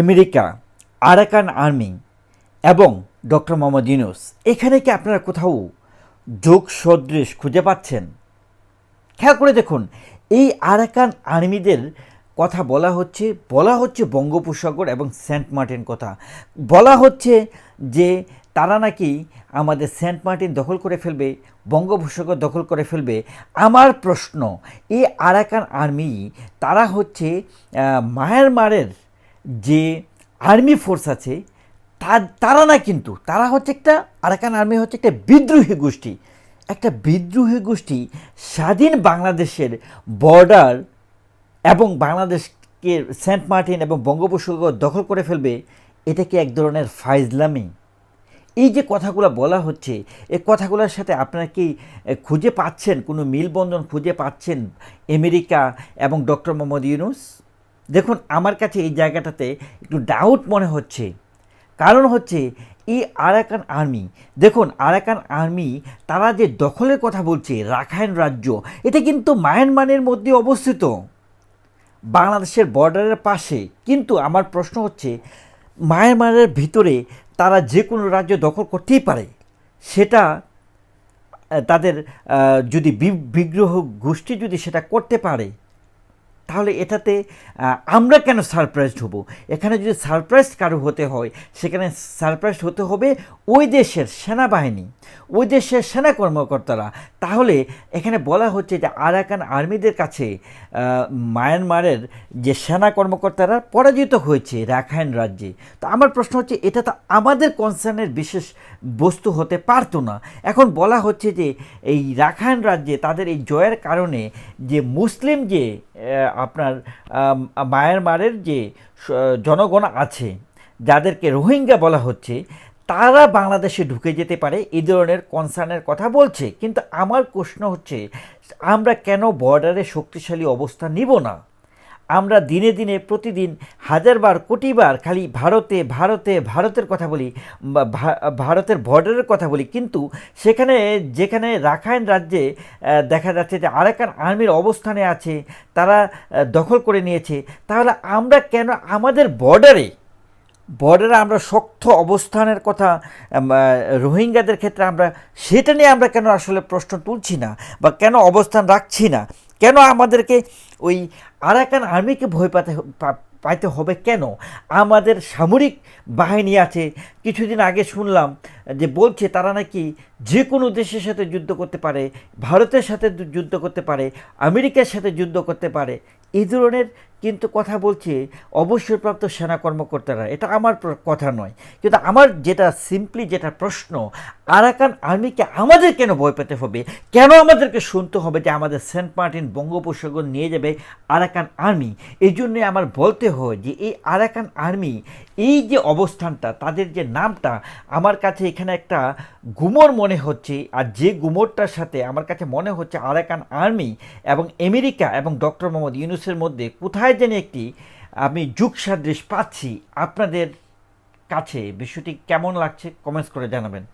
America, Arakan army এবং doctor Mohammad Yunus. এখানে কি আপনারা কোথাও যোগ সদৃশ খুঁজে পাচ্ছেন? খেয়াল করে দেখুন, এই আরাকান আর্মিদের কথা বলা হচ্ছে বলা হচ্ছে বঙ্গোপসাগর এবং সেন্ট মার্টিন কথা। বলা হচ্ছে যে তারা নাকি আমাদের সেন্ট মার্টিন দখল করে ফেলবে, বঙ্গোপসাগর দখল করে ফেলবে। আমার প্রশ্ন, এই আরাকান আর্মি তারা হচ্ছে মায়ানমারের যে আর্মি ফোর্স আছে তারা না কিন্তু, তারা হচ্ছে একটা, আরাকান আর্মি হচ্ছে একটা বিদ্রোহী গোষ্ঠী। একটা বিদ্রোহী গোষ্ঠী স্বাধীন বাংলাদেশের বর্ডার এবং বাংলাদেশকে সেন্ট মার্টিন এবং বঙ্গোপসাগর দখল করে ফেলবে এটা কি এক ধরনের ফাইজলামি। এই যে কথাগুলো বলা হচ্ছে এই কথাগুলোর সাথে আপনারা কি খুঁজে পাচ্ছেন, কোনো মিলবন্ধন খুঁজে পাচ্ছেন আমেরিকা এবং ডক্টর মোহাম্মদ ইউনুস? দেখুন, আমার কাছে এই জায়গাটাতে একটু ডাউট মনে হচ্ছে। কারণ হচ্ছে, এই আরাকান আর্মি দেখুন, আরাকান আর্মি তারা যে দখলের কথা বলছে, রাখাইন রাজ্য, এটা কিন্তু মায়ানমারের মধ্যে অবস্থিত। বাংলাদেশের বর্ডারের পাশে। কিন্তু আমার প্রশ্ন হচ্ছে, মায়ানমারের ভিতরে তারা যে কোনো রাজ্য দখল করতেই পারে। সেটা তাদের যদি বিগ্রহ গোষ্ঠী যদি সেটা করতে পারে তাহলে এটাতে আমরা কেন সারপ্রাইজড হব? এখানে যদি সারপ্রাইজ কারও হতে হয়, সেখানে সারপ্রাইজ হতে হবে ওই দেশের সেনাবাহিনী, ওই দেশের সেনা কর্মকর্তারা। তাহলে এখানে বলা হচ্ছে যে আরাকান আর্মিদের কাছে মায়ানমারের যে সেনা কর্মকর্তারা পরাজিত হয়েছে রাখাইন রাজ্যে। তো আমার প্রশ্ন হচ্ছে, এটা তো আমাদের কনসার্নের বিশেষ বস্তু হতে পারতো না। এখন বলা হচ্ছে যে এই রাখাইন রাজ্যে তাদের এই জয়ের কারণে যে মুসলিম যে আপনার মায়ানমারের যে জনগণ আছে, যাদেরকে রোহিঙ্গা বলা হচ্ছে, তারা বাংলাদেশে ঢুকে যেতে পারে এই ধরনের কনসার্নের কথা বলছে। কিন্তু আমার প্রশ্ন হচ্ছে, আমরা কেন বর্ডারে শক্তিশালী অবস্থা নিব না? আমরা দিনে দিনে প্রতিদিন হাজারবার, কোটিবার খালি ভারতে ভারতে, ভারতের কথা বলি ভারতের বর্ডারের কথা বলি। কিন্তু সেখানে, যেখানে রাখাইন রাজ্যে দেখা যাচ্ছে যে আরাকান আর্মির অবস্থানে আছে, তারা দখল করে নিয়েছে, তাহলে আমরা কেন আমাদের বর্ডারে বর্ডারে আমরা শক্ত অবস্থানের কথা রোহিঙ্গাদের ক্ষেত্রে আমরা সেটা নিয়ে আমরা কেন আসলে প্রশ্ন তুলছি না, বা কেন অবস্থান রাখছি না? কেন আমাদেরকে ওই আরাকান আর্মিকে ভয় পাতে পাইতে হবে কেন? আমাদের সামরিক বাহিনী আছে, কিছুদিন আগে শুনলাম যে বলছে তারা নাকি যে কোনো দেশের সাথে যুদ্ধ করতে পারে, ভারতের সাথে যুদ্ধ করতে পারে, আমেরিকার সাথে যুদ্ধ করতে পারে এই ধরনের কিন্তু কথা বলছে অবসরপ্রাপ্ত সেনা কর্মকর্তারা। এটা আমার কথা নয়। কিন্তু আমার যেটা সিম্পলি যেটা প্রশ্ন, আরাকান আর্মিকে আমাদের কেন ভয় পেতে হবে? কেন আমাদেরকে শুনতে হবে যে আমাদের সেন্ট মার্টিন বঙ্গোপসাগর নিয়ে যাবে আরাকান আর্মি? এই জন্যে আমার বলতে হয় যে এই আরাকান আর্মি, এই যে অবস্থানটা, তাদের যে নামটা, আমার কাছে এখানে একটা গুমর মনে হচ্ছে। আর যে গুমরটার সাথে আমার কাছে মনে হচ্ছে আরাকান আর্মি এবং আমেরিকা এবং ডক্টর মোহাম্মদ ইউনুসের মধ্যে কোথায় যেন একটি আমি যুগ সাদৃশ পাচ্ছি। আপনাদের কাছে বিষয়টি কেমন লাগছে? কমেন্টস করে জানাবেন।